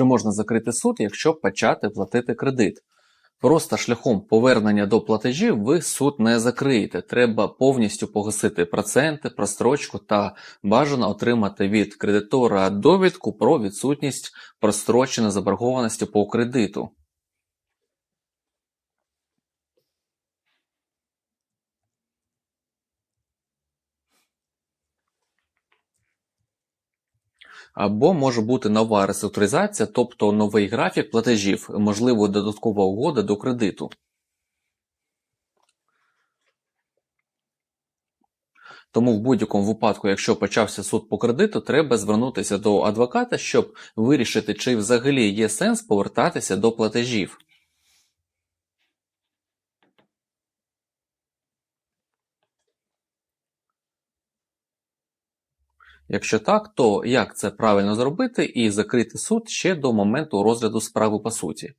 Чи можна закрити суд, якщо почати платити кредит? Просто шляхом повернення до платежів ви суд не закриєте. Треба повністю погасити проценти, прострочку та бажано отримати від кредитора довідку про відсутність простроченої заборгованості по кредиту. Або може бути нова реструктуризація, тобто новий графік платежів, можливо, додаткова угода до кредиту. Тому в будь-якому випадку, якщо почався суд по кредиту, треба звернутися до адвоката, щоб вирішити, чи взагалі є сенс повертатися до платежів. Якщо так, то як це правильно зробити і закрити суд ще до моменту розгляду справи по суті?